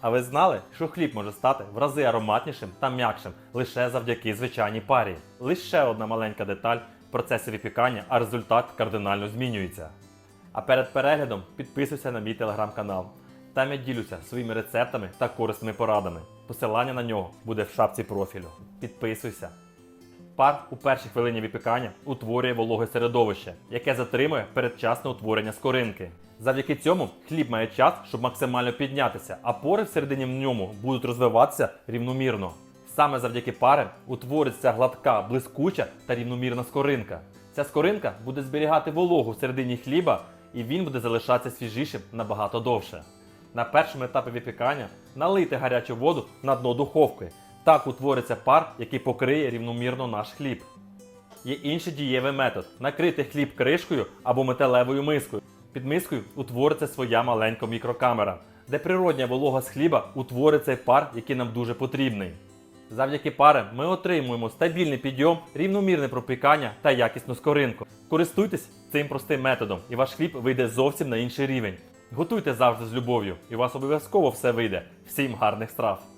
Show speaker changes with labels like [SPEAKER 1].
[SPEAKER 1] А ви знали, що хліб може стати в рази ароматнішим та м'якшим лише завдяки звичайній парі? Лише одна маленька деталь в процесі випікання, а результат кардинально змінюється. А перед переглядом підписуйся на мій телеграм-канал. Там я ділюся своїми рецептами та корисними порадами. Посилання на нього буде в шапці профілю. Підписуйся. Пар у першій хвилині випікання утворює вологе середовище, яке затримує передчасне утворення скоринки. Завдяки цьому хліб має час, щоб максимально піднятися, а пори всередині в ньому будуть розвиватися рівномірно. Саме завдяки пари утвориться гладка, блискуча та рівномірна скоринка. Ця скоринка буде зберігати вологу всередині хліба, і він буде залишатися свіжішим набагато довше. На першому етапі випікання налийте гарячу воду на дно духовки. Так утвориться пар, який покриє рівномірно наш хліб. Є інший дієвий метод накрити хліб кришкою або металевою мискою. Під мискою утвориться своя маленька мікрокамера, де природня волога з хліба утворить цей пар, який нам дуже потрібний. Завдяки пари ми отримуємо стабільний підйом, рівномірне пропікання та якісну скоринку. Користуйтесь цим простим методом, і ваш хліб вийде зовсім на інший рівень. Готуйте завжди з любов'ю, і у вас обов'язково все вийде. Всім гарних страв!